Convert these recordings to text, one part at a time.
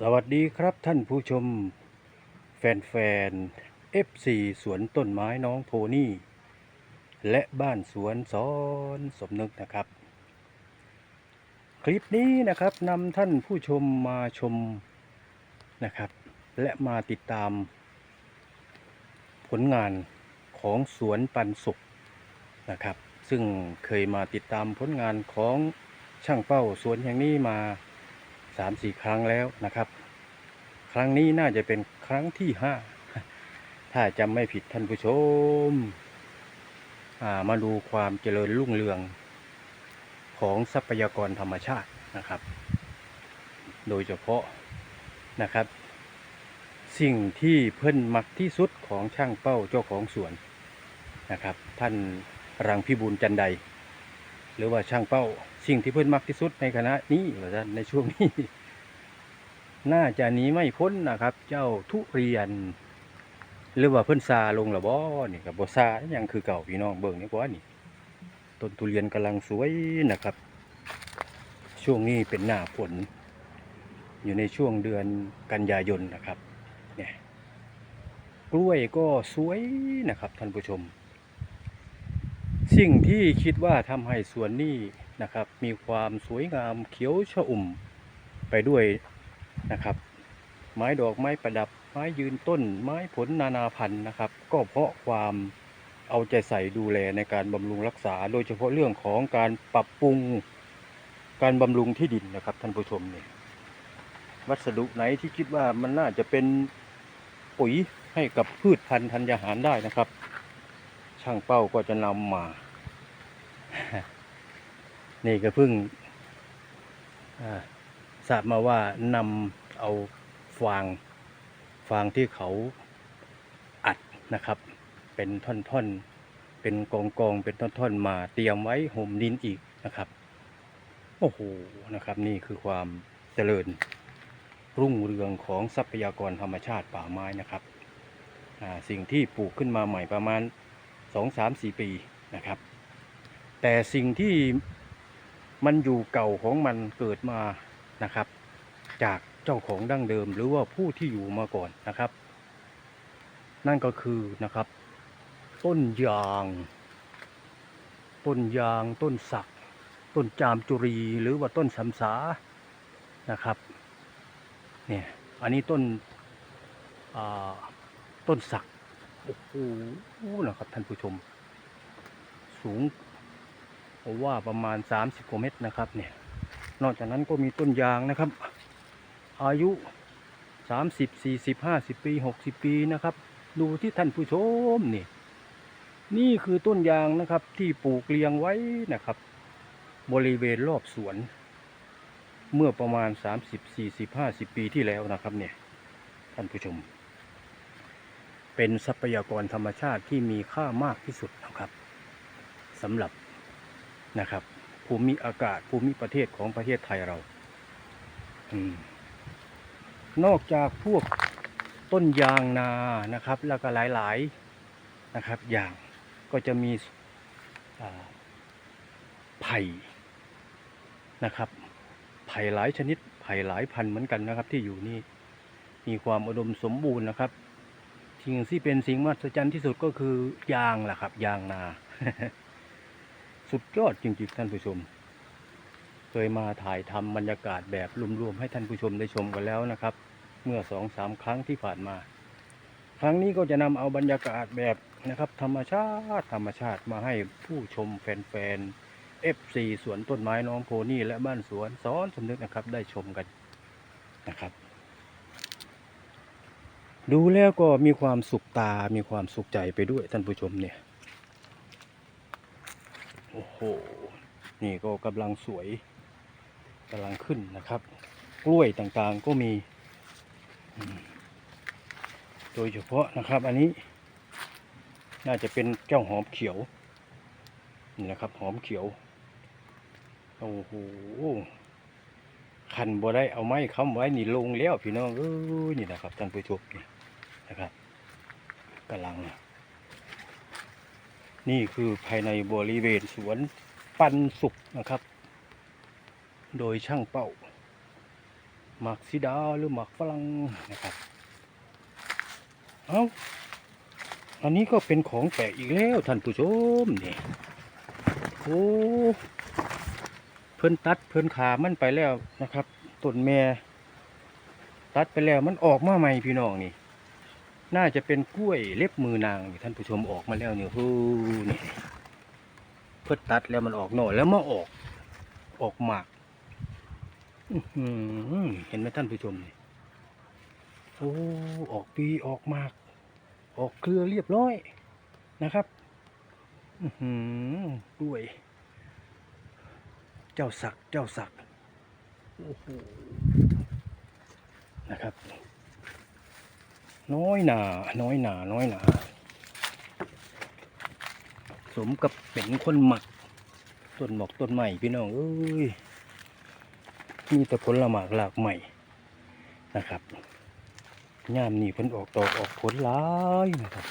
สวัสดีครับท่านผู้ชม แฟนๆ FC สวนต้นไม้น้องโพนี่ และบ้านสวนสอนสมนึกนะครับ คลิปนี้นะครับนำท่านผู้ชมมาชมนะครับ และมาติดตาม ผลงานของสวนปันสุขนะครับ ซึ่งเคยมาติดตามผลงานของช่างเป้าสวนแห่งนี้มา สามสี่ครั้งแล้วนะครับ ครั้งนี้น่าจะเป็นครั้งที่ห้าถ้าจำไม่ผิดท่านผู้ชมามาดูความเจริญรุ่งเรืองของทรัพยากรธรรมชาตินะครับ โดยเฉพาะนะครับ สิ่งที่เพิ่นมักที่สุดของช่างเป้าเจ้าของสวนนะครับ ท่านรังพิบูลจันได หรือว่าช่างเป้าสิ่งที่เพิ่อนมักที่สุดในคณะนี้ว่าซั่นในช่วงนี้ น่าจะหนีไม่พ้นนะครับ เจ้าทุเรียน หรือว่าเพิ่อนซาลงและบ่นี่กับบ่ซายังคือเก่าพี่น้องเบิ่งนี่กว่านี่ต้นทุเรียนกำลังสวยนะครับ ช่วงนี้เป็นหน้าฝนอยู่ในช่วงเดือนกันยายนนะครับเนี่ยกล้วยก็สวยนะครับท่านผู้ชม สิ่งที่คิดว่าทำให้สวนนี้นะครับ มีความสวยงามเขียวชอุ่มไปด้วยนะครับ ไม้ดอกไม้ประดับ ไม้ยืนต้น ไม้ผลนานาพันธุ์นะครับ ก็เพราะความเอาใจใส่ดูแลในการบำรุงรักษา โดยเฉพาะเรื่องของการปรับปรุงการบำรุงที่ดินนะครับ ท่านผู้ชมเนี่ยวัสดุไหนที่คิดว่ามันน่าจะเป็นปุ๋ยให้กับพืชพันธุ์ธัญญาหารได้นะครับ ช่างเป้าก็จะนำมา นี่ก็เพิ่งทราบมาว่านำเอาฟางฟางที่เขาอัดนะครับ เป็นท่อนๆ เป็นกองกองๆเป็นท่อนๆ มาเตรียมไว้ห่มดินอีกนะครับ โอ้โหนะครับนี่คือความเจริญรุ่งเรืองของทรัพยากรธรรมชาติป่าไม้นะครับ สิ่งที่ปลูกขึ้นมาใหม่ประมาณสองสามสี่ปีนะครับ แต่สิ่งที่มันอยู่เก่าของมันเกิดมานะครับ จากเจ้าของดั้งเดิมหรือว่าผู้ที่อยู่มาก่อนนะครับ นั่นก็คือนะครับ ต้นยาง ต้นยางต้นสัก ต้นจามจุรีหรือว่าต้นสำสานะครับเนี่ยอันนี้ต้นอ่าต้นสักโอ้โหนะครับท่านผู้ชม สูง ผมว่าประมาณ 30กว่าเมตรนะครับเนี่ยนอกจากนั้นก็มีต้นยางนะครับ อายุ 30 40 50 ปี 60 ปีนะครับ ดูที่ท่านผู้ชมนี่นี่คือต้นยางนะครับที่ปลูกเรียงไว้นะครับ บริเวณรอบสวน เมื่อประมาณ 30 40 50 ปีที่แล้วนะครับเนี่ยท่านผู้ชม เป็นทรัพยากรธรรมชาติที่มีค่ามากที่สุดนะครับสำหรับ นะครับ ภูมิอากาศภูมิประเทศของประเทศไทยเราอนอกจากพวกต้นยางนานะครับ แล้วก็หลายๆนะครับอย่างก็จะมีไผ่นะครับ ไผ่หลายชนิด ไผ่หลายพันธุ์เหมือนกันนะครับ ที่อยู่นี่มีความอุดมสมบูรณ์นะครับสิ่งที่เป็นสิ่งมหัศจรรย์ที่สุดก็คือยางแหละครับ ยางนา สุดยอดจริงๆท่านผู้ชม เคยมาถ่ายทำบรรยากาศแบบรวมๆให้ท่านผู้ชมได้ชมกันแล้วนะครับ เมื่อสองสามครั้งที่ผ่านมา ครั้งนี้ก็จะนำเอาบรรยากาศแบบนะครับ ธรรมชาติธรรมชาติมาให้ผู้ชมแฟนๆ FC สวนต้นไม้น้องโพนี่และบ้านสวนซ้อนสมนึกนะครับได้ชมกันนะครับ ดูแล้วก็มีความสุขตา มีความสุขใจไปด้วยท่านผู้ชมเนี่ย โอ้โห นี่ก็กำลังสวยกำลังขึ้นนะครับ กล้วยต่างๆก็มี โดยเฉพาะนะครับ อันนี้ น่าจะเป็นเจ้าหอมเขียว นี่นะครับ หอมเขียว โอ้โหคันบ่ได้เอาไม้ค้ำไว้นี่ลงแล้วพี่น้องเอ้ยนี่นะครับท่านผู้ชมนี่นะครับกำลังนี่ นี่คือภายในบริเวณสวนปันสุขนะครับ โดยช่างเป้าหมากซีดาหรือหมากฝรั่งนะครับ เอาอันนี้ก็เป็นของแปลกอีกแล้วท่านผู้ชมนี่โอ้เพิ่นตัดเพิ่นขามันไปแล้วนะครับต้นแม่ ตัดไปแล้วมันออกมาใหม่พี่น้องนี่ น่าจะเป็นกล้วยเล็บมือนางนี่ท่านผู้ชมออกมาแล้วเนี่ยโอ้นี่เพิ่นตัดแล้วมันออกหน่อยแล้วมาออก ออกหมากเห็นไหมท่านผู้ชมนี่โอ้ออกปีออกหมาก ออกเครือเรียบร้อยนะครับอื้อหือด้วย เจ้าศักเจ้าศักโอ้โหนะครับ น้อยหนา น้อยหนา น้อยหนา สมกับเป็นคนหมัก ต้นหมอกต้นใหม่พี่น้องเอ้ย มีแต่ผลละหมากหลากใหม่นะครับยามนี่เพิ่นออกดอกออกผลหลายนะครับ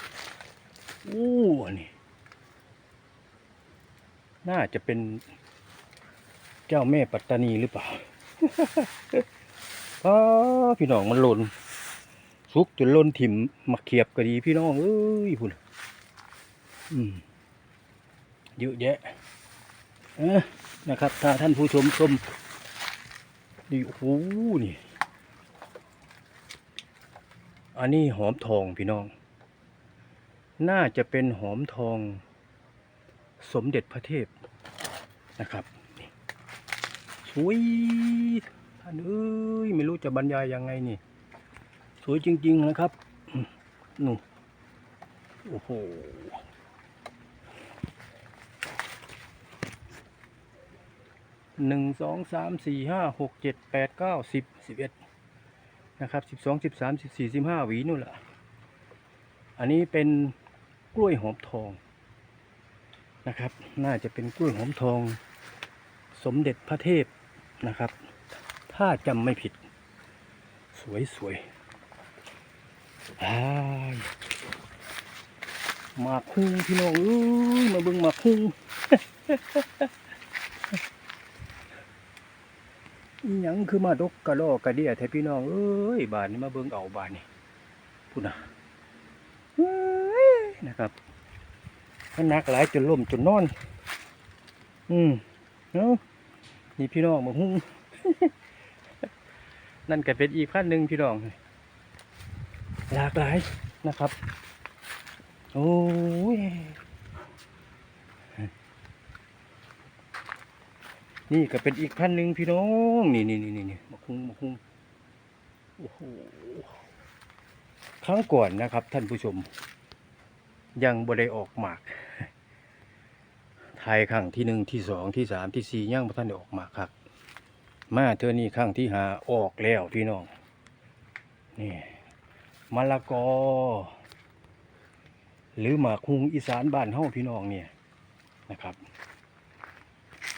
อู้นนี้น่าจะเป็นเจ้าแม่ปัตตานีหรือเปล่าอ้าพี่น้องมันหล่น สุกจนล่นถิ่มมาเขียบก็ดีพี่น้องเอ้ยพุ่นอืมเยอะแยะนะครับ ถ้าท่านผู้ชมชมนี่โอ้โหนี่ อันนี้หอมทองพี่น้อง น่าจะเป็นหอมทองสมเด็จพระเทพนะครับนี่สวยท่านเอ้ย ไม่รู้จะบรรยายยังไงนี่ สวยจริง ๆ นะครับนู่โอ้โหหนึ่งสองสามสี่ห้าหกเจ็ดแปดเก้าสิบสิบเอ็ดนะครับสิบสองสิบสามสิบสี่สิบห้าหวีนู่นแหละอันนี้เป็นกล้วยหอมทองนะครับ น่าจะเป็นกล้วยหอมทอง สมเด็จพระเทพนะครับ ถ้าจำไม่ผิด สวยสวย มาคุ้งพี่น้องเอ้ยมาเบิ่งมาคุ้งอิหยังคือมาดกกระลอกกระเดียแท้พี่น้องเอ้ยบานนี้มาเบิ่งเอาบานนี่พูดนะเฮ้ยนะครับมันนักหลายจนล่มจนนอน อืมเนาะนี่พี่น้องมาหุ้งนั่นก็เป็นอีกขั้นหนึ่งพี่น้อง หลากหลายนะครับ โอ้ย นี่ก็เป็นอีกพันหนึ่งพี่น้อง นี่นี่นี่นี่นี่มาคุ้งมาคุ้งโอ้โหครั้งก่อนนะครับท่านผู้ชม ยังบ่ได้ออกหมากไทยครั้งที่หนึ่งที่สองที่สามที่สี่ยังบ่ท่านได้ออกหมากครับ มาเธอนี่ครั้งที่หาออกแล้วพี่น้อง นี่ มะละกอ หรือหมากคุงอีสานบ้านเฮาพี่น้องเนี่ยนะครับ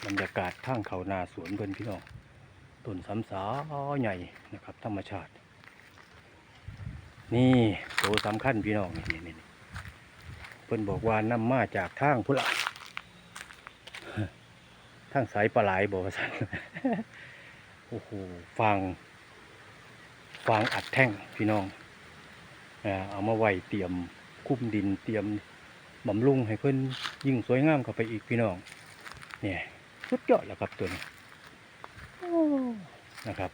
บรรยากาศข้างเขานาสวนเพิ่นพี่น้องต้นสำสาใหญ่นะครับ ธรรมชาติ นี่โตสำคัญพี่น้องนี่นี่นี่เพิ่นบอกว่านำมาจากทางพุละทางสายปลาไหลบอกว่าสันโอ้โหฟางฟางอัดแท่งพี่น้อง เอามาไว้เตรียมคุ้มดินเตรียมบำรุงให้เพิ่นยิ่งสวยงามเข้าไปอีกพี่น้องเนี่ยสุดยอดแล้วครับตัวนี้นะครับ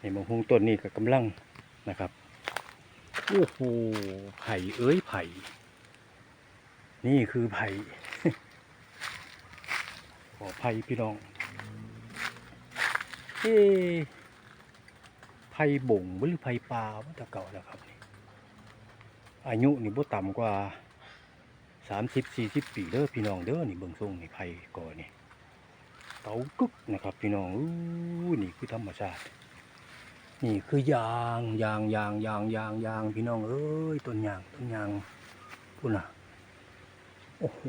นี่มะฮุงต้นนี้ก็กำลังนะครับโอ้โหไผ่เอ้ยไผ่ นี่คือไผ่ขอไผ่พี่น้องเอ๊ะไผ่บ่งหรือไผ่ปลาว่ตะเก่าแล้วครับนี่อายุนี่บ่ต่ำกว่าสามสิบสี่สิบปีเด้อพี่น้องเด้อนี่เบิ่งทรงนี่ไผ่ก่อนี่เตากึกนะครับ พี่น้องอู้นี่คือธรรมชาติ นี่คือยางยางยางยางยางยางพี่น้องเอ้ยต้นยางต้นยางพูดนะโอ้โห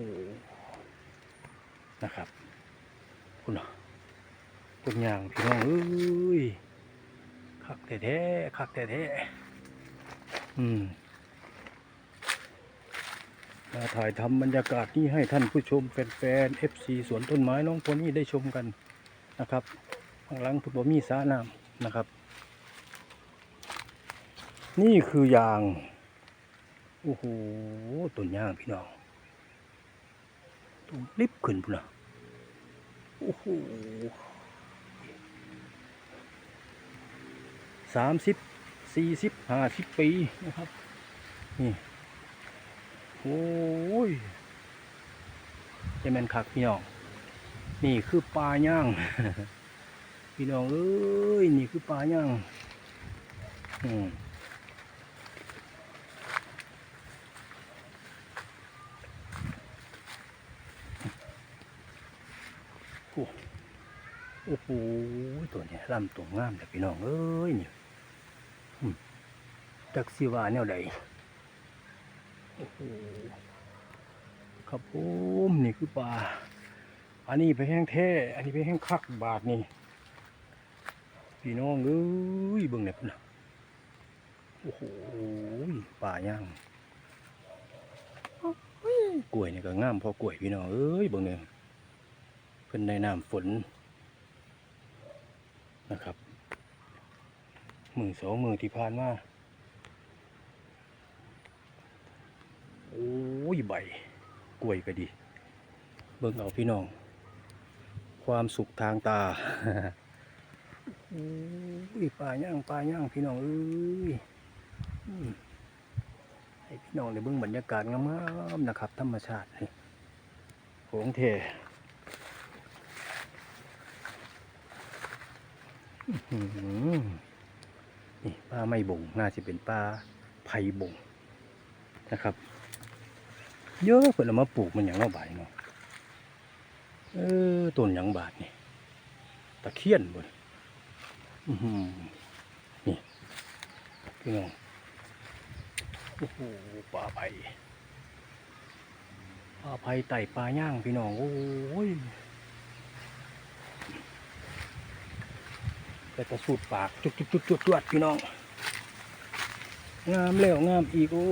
นะครับพูดนะต้นยางพี่น้องเอ้ย คักแท้ๆคักแท้ๆอืมมาถ่ายทำบรรยากาศนี้ให้ท่านผู้ชมแฟนๆ FC สวนต้นไม้น้องโพนี่ได้ชมกันนะครับข้างหลังพุทบมีสระน้ำนะครับ นี่คือยาง โอ้โหต้นยางพี่น้องต้นลิบขึ้นพุ่นนะโอ้โห สามสิบสี่สิบห้าสิบปีนะครับ นี่ โอ้ยจะแมนคักพี่น้อง นี่คือปลาย่าง พี่น้องเอ้ย นี่คือปลาย่าง อืมโอ้โหตัวเนี้ยลำตัวงามแต่พี่น้องเอ้ยนี่อืม จักสิว่าแนวใดโอ้โหครับผมนี่คือปลาอันนี้ไปแห้งแท้อันนี้ไปแห้งคักบาทนี่พี่น้องเอ้ยเบิ่งเนี่ยนะโอ้โหป่าย่างกล้วยนี่ก็งามพอกล้วยพี่น้องเอ้ยเบิ่งเนี่ยเพิ่นได้น้ำฝนนะครับมือสองมือที่ผ่านมา โอ้ยใบกล้วยก็ดี เบิ่งเอาพี่น้อง ความสุขทางตาโอ้ยป่าย่างป่าย่างพี่น้องเอ้ยอืมให้พี่น้องได้เบิ่งบรรยากาศงามๆนะครับ ธรรมชาตินี่ของเทอื้อหือนี่ป้าไม่บงน่าจะเป็นป้าไผ่บงนะครับ เยอะเพิ่นเอามาปลูกมันอย่างเนอกใบายเนาะเออต้นหยังบาทนี่ตะเคียนบนนี่พี่น้องโอ้โหปลาไผ่ปลาไผ่ไต่ปลาย่างพี่น้องโอ้ยแต่จะสูดปากจุดจุดจุดจุดจุดพี่น้องงามแล้วงามอีกโอ้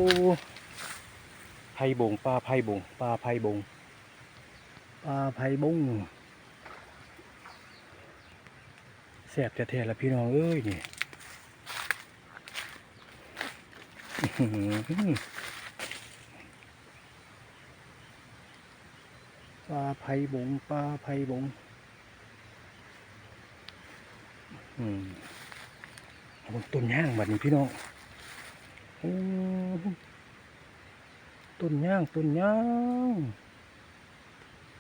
ไผ่บงปลาไผ่บงปลาไผ่บงปลาไผ่บงแซ่บแท้ๆละพี่น้องเอ้ยนี่ปลาไผ่บงปลาไผ่บงอืมบนต้นย่างบัดนี้พี่น้องโอ้ ต้นย่างต้นย่าง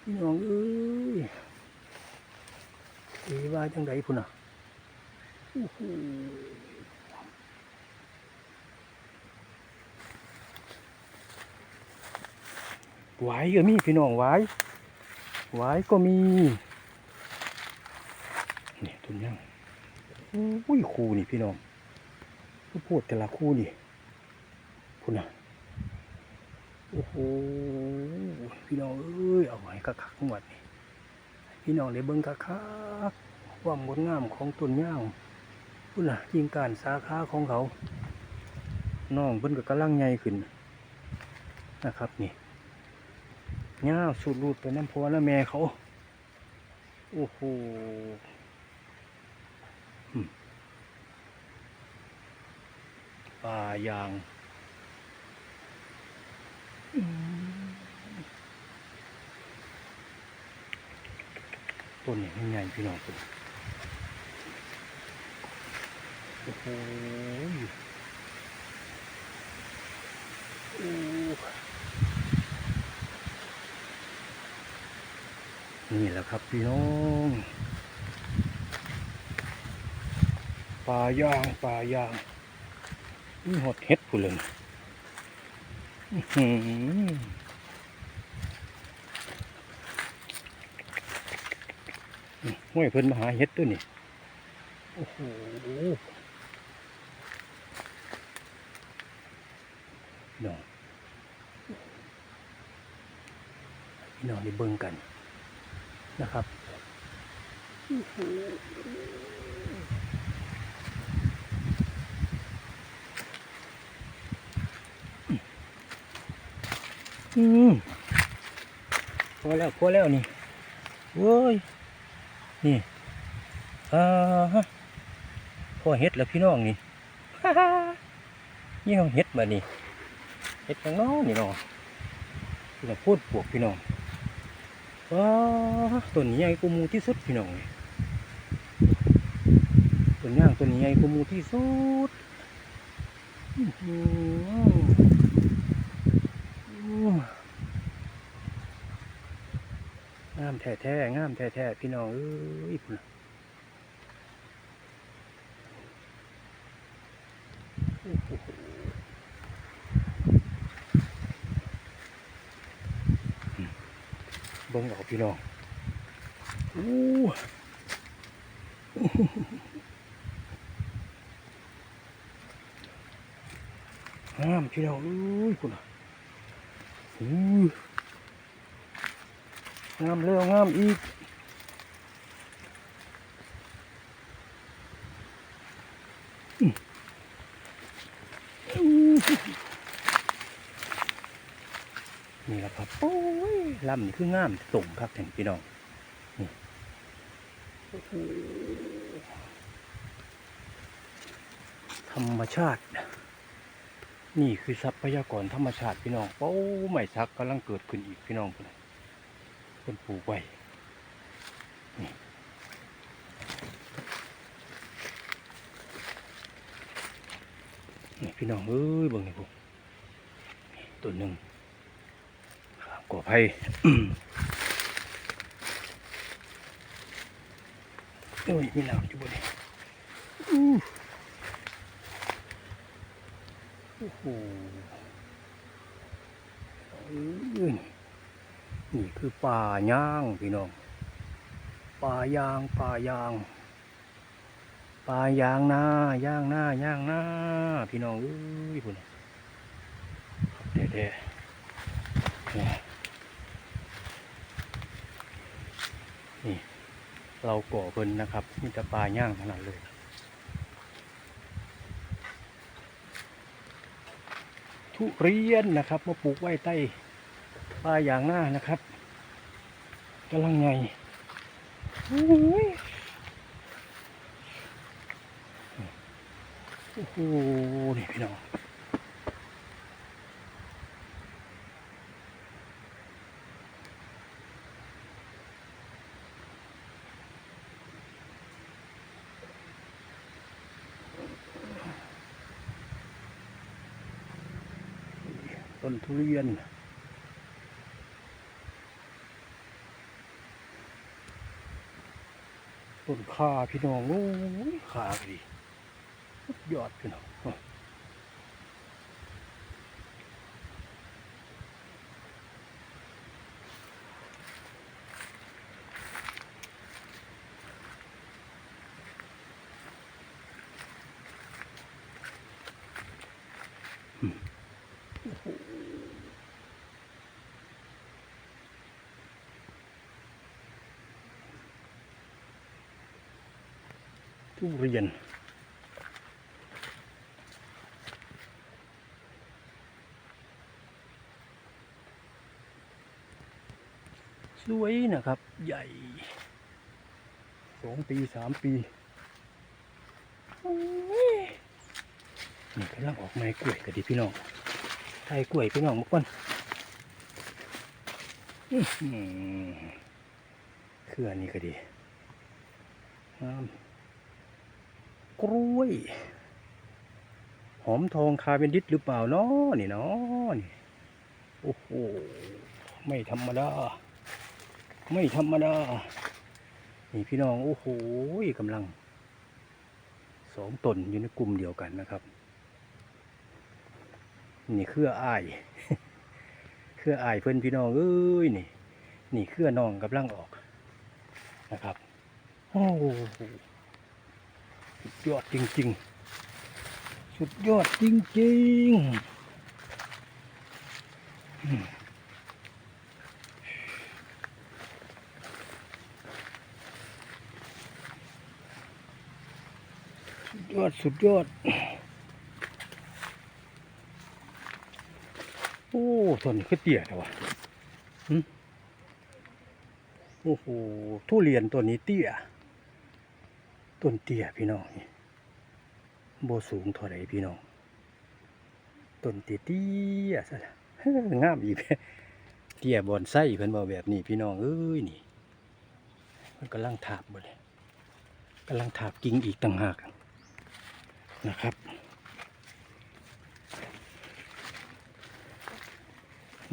พี่น้องเอ้ยเอว่าจังไดพุ่นอะโอ้โหวายก็มีพี่น้องหวายหวายก็มีนี่ต้นยังอุ้ยคู่นี่พี่น้องพูดแต่ละคู่นี่พุ่นอะ อ้พี่น้องเอ้ยเอาไว้คักๆหมดนี่พี่น้องได้เบิ่งคักความงดงามของต้นย่างพุ่นน่ะยิงการสาขาของเขาน้องเพิ่นก็กำลังใหญ่ขึ้นนะครับนี่ย่าสูดรูดไปน้ำพัวและแม่เขาโอ้โหป่ายาง ต้นนี้มันใหญ่พี่น้องโอ้โหโอ้นี่แหละครับพี่น้องปลาย่างปลาย่างนี่หดเห็ดผู้เลยนะอื้อ ห้วยเพิ่นมาหาเห็ดตัวนี่โอ้โหน้องพี่น้องได้เบิ่งกันนะครับอืมพอแล้วพอแล้วนี่เว้ย นี่อ่าฮะพ่อเฮ็ดแล้วพี่น้องนี่นี่เขาเฮ็ดมานี่เฮ็ดข้างนอกนี่เนาะพี่น้องพูดปวกพี่น้องว้าต้นนี้ใหญ่กูมูที่สุดพี่น้องนี่ต้นย่างต้นนี้ใหญ่กูมูที่สุดอือหืออู้งามแท้ๆงามแท้ๆพี่น้องเอ้ยพุ่นะเบิ่งเอาพี่น้องอู้งามพี่น้องอุ้ยคุณอะอู้ งามแล้วงามอีกนี่แหละครับโอ้ยลำนี่คืองามส่งครับถึงพี่น้องนี่ธรรมชาติ นี่คือทรัพยากรธรรมชาติพี่น้องโอ้ไม่ซักกำลังเกิดขึ้นอีกพี่น้องเพิ่นเพิ่นปลูกไว้นี่นี่พี่น้องเอ้ยเบิ่งนี่พวกต้นหนึ่งครับไผ่โอ้ยมีน้ำอยู่บนนี้โอ้โหเอ้ย นี่คือป่าย่างพี่น้อง ป่ายางป่ายาง ป่ายางหน้าย่างหน้าย่างหน้า พี่น้องเอ้ยพุ่นเด้เด้นี่นี่เราก่อเพิ่นนะครับมีแต่ปลาย่างขนาดเลยทุเรียนนะครับมาปลูกไว้ใต้ ปลาอย่างหน้านะครับกำลังไงโอ้ยโอ้โห นี่พี่น้องต้นทุเรียน ต้นข่าพี่น้องโอ้ยข่าดีสุดยอดพี่น้องโอ้ยอืมโอ้โห ทุเรียน สวยนะครับ ใหญ่สองปีสามปีนี่กำลังออกไม้กล้วยกันดีพี่น้องไทยกล้วยพี่น้องมาก่อนอื้อหือเครือนี่ก็ดีงาม กล้วย หอมทองคาเวนดิสหรือเปล่าเนาะนี่เนาะนี่โอ้โหไม่ธรรมดา ไม่ธรรมดา นี่พี่น้องโอ้โหกำลังสองตนอยู่ในกลุ่มเดียวกันนะครับ นี่เครืออ้ายเครืออ้ายเพื่อนพี่น้องเอ้ยนี่ นี่เครือน้องกำลังออกนะครับโอ้โห สุดยอดจริง ๆ สุดยอดจริงๆสุดยอดสุดยอด โอ้ต้นนี้คือเตี้ยแต่ว่าโอ้โห ทุเรียนตัวนี้เตี้ย ต้นเตี้ยพี่น้องนี่โบสูงเท่าไรพี่น้อง ต้นเตี้ยเตี้ยซะละงามอีกเตี้ยบอนไส้เพิ่นบอกแบบนี้พี่น้องเอ้ยนี่มันกำลังถาบบ่เลยกำลังถาบกิ่งอีกต่างหากนะครับ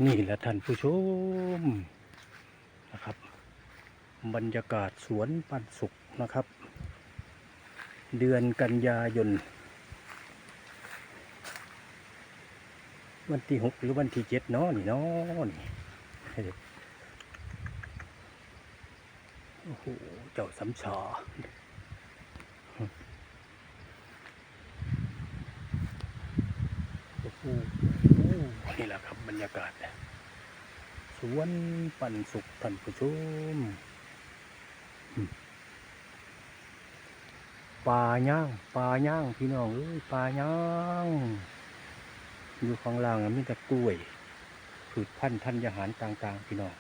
นี่แหละท่านผู้ชมนะครับ บรรยากาศสวนปันสุขนะครับ เดือนกันยายน วันที่หกหรือวันที่เจ็ดเนาะนี่เนาะนี่โอ้โหเจ้าสำชอโอ้โหนี่แหละครับบรรยากาศ สวนปันสุขท่านผู้ชม ป่าย่างป่าย่างพี่น้องเอ้ยป่าย่างอยู่ข้างล่างมีแต่กล้วยพืชพันธุ์ธัญาหารต่างๆ พี่น้อง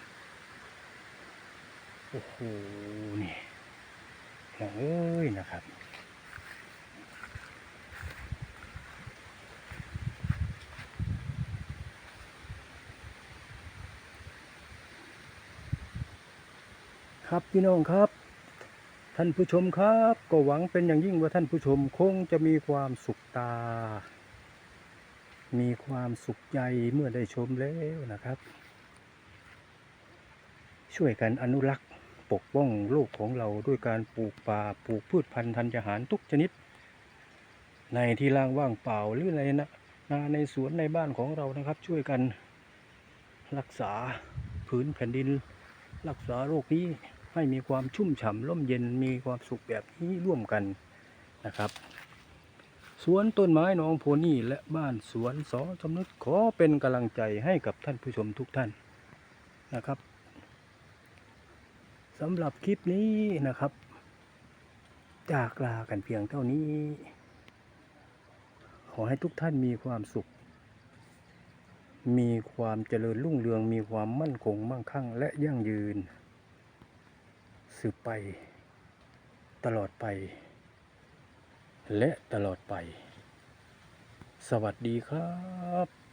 โอ้โหนี่พี่น้องเอ้ยนะครับครับพี่น้องครับ ท่านผู้ชมครับ ก็หวังเป็นอย่างยิ่งว่าท่านผู้ชมคงจะมีความสุขตา มีความสุขใจเมื่อได้ชมแล้วนะครับ ช่วยกันอนุรักษ์ปกป้องโลกของเราด้วยการปลูกป่าปลูกพืชพันธุ์ธัญญาหารทุกชนิด ในที่ล่างว่างเปล่าหรือในนะนาในสวนในบ้านของเรานะครับ ช่วยกันรักษาพื้นแผ่นดิน รักษาโรคนี้ ให้มีความชุ่มฉ่ำร่มเย็นมีความสุขแบบนี้ร่วมกันนะครับ สวนต้นไม้หนองโพนี่และบ้านสวนสอสำนึกขอเป็นกำลังใจให้กับท่านผู้ชมทุกท่านนะครับสำหรับคลิปนี้นะครับ จากลากันเพียงเท่านี้ ขอให้ทุกท่านมีความสุข มีความเจริญรุ่งเรือง มีความมั่นคงมั่งคั่ง และยั่งยืน สืบไป ตลอดไป และตลอดไป สวัสดีครับ